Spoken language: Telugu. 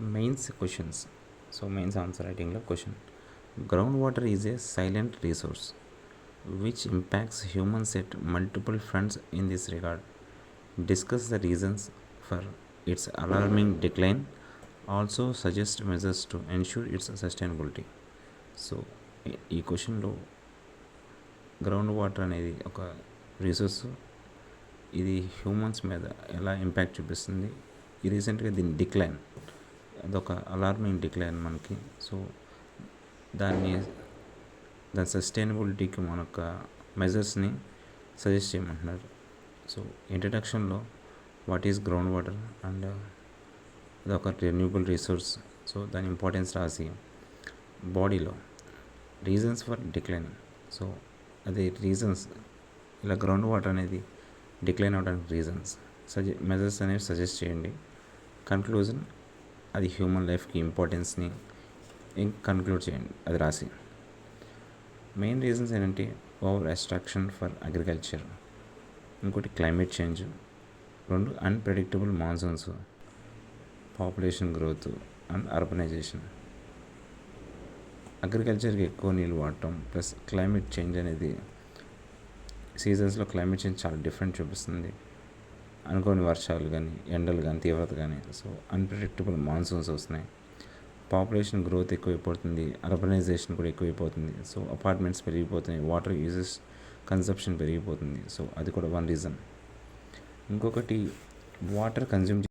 Mains questions so mains answer రైటింగ్లో question ground water is a silent resource which impacts humans at multiple fronts in this regard discuss the reasons for its alarming decline also suggest measures to ensure its sustainability so ఈ క్వశ్చన్లో గ్రౌండ్ వాటర్ అనేది ఒక రిసోర్స్ ఇది హ్యూమన్స్ మీద ఎలా ఇంపాక్ట్ చూపిస్తుంది? ఈ రీసెంట్గా దీని డిక్లైన్ అదొక అలార్మింగ్ డిక్లైన్ మనకి. సో దాన్ని దాని సస్టైనబిలిటీకి మన యొక్క మెజర్స్ని సజెస్ట్ చేయమంటున్నారు. So ఇంట్రడక్షన్లో what is ground water and అదొక రెన్యూబుల్ రిసోర్స్. సో దాని ఇంపార్టెన్స్ రాసి బాడీలో రీజన్స్ ఫర్ డిక్లైనింగ్. సో అదే రీజన్స్ ఇలా గ్రౌండ్ వాటర్ అనేది డిక్లైన్ అవడానికి రీజన్స్ సజె మెజర్స్ అనేవి సజెస్ట్ చేయండి. కన్క్లూజన్ అది హ్యూమన్ లైఫ్కి ఇంపార్టెన్స్ని కన్క్లూడ్ చేయండి అది రాసి. మెయిన్ రీజన్స్ ఏంటంటే ఓవర్ రెస్ట్రక్షన్ ఫర్ అగ్రికల్చర్ ఇంకోటి క్లైమేట్ చేంజ్ రెండు unpredictable monsoons population growth and urbanisation అగ్రికల్చర్కి ఎక్కువ నీళ్ళు వాడటం ప్లస్ క్లైమేట్ చేంజ్ అనేది సీజన్స్లో క్లైమేట్ చేంజ్ చాలా డిఫరెంట్ చూపిస్తుంది. అనుకోని వర్షాలు కానీ ఎండలు కానీ తీవ్రత కానీ సో అన్ప్రెడిక్టబుల్ మాన్సూన్స్ వస్తున్నాయి. పాపులేషన్ గ్రోత్ ఎక్కువైపోతుంది అర్బనైజేషన్ కూడా ఎక్కువైపోతుంది. సో అపార్ట్మెంట్స్ పెరిగిపోతున్నాయి వాటర్ యూజెస్ కన్సప్షన్ పెరిగిపోతుంది. సో అది కూడా వన్ రీజన్ ఇంకొకటి వాటర్ కన్జ్యూమ్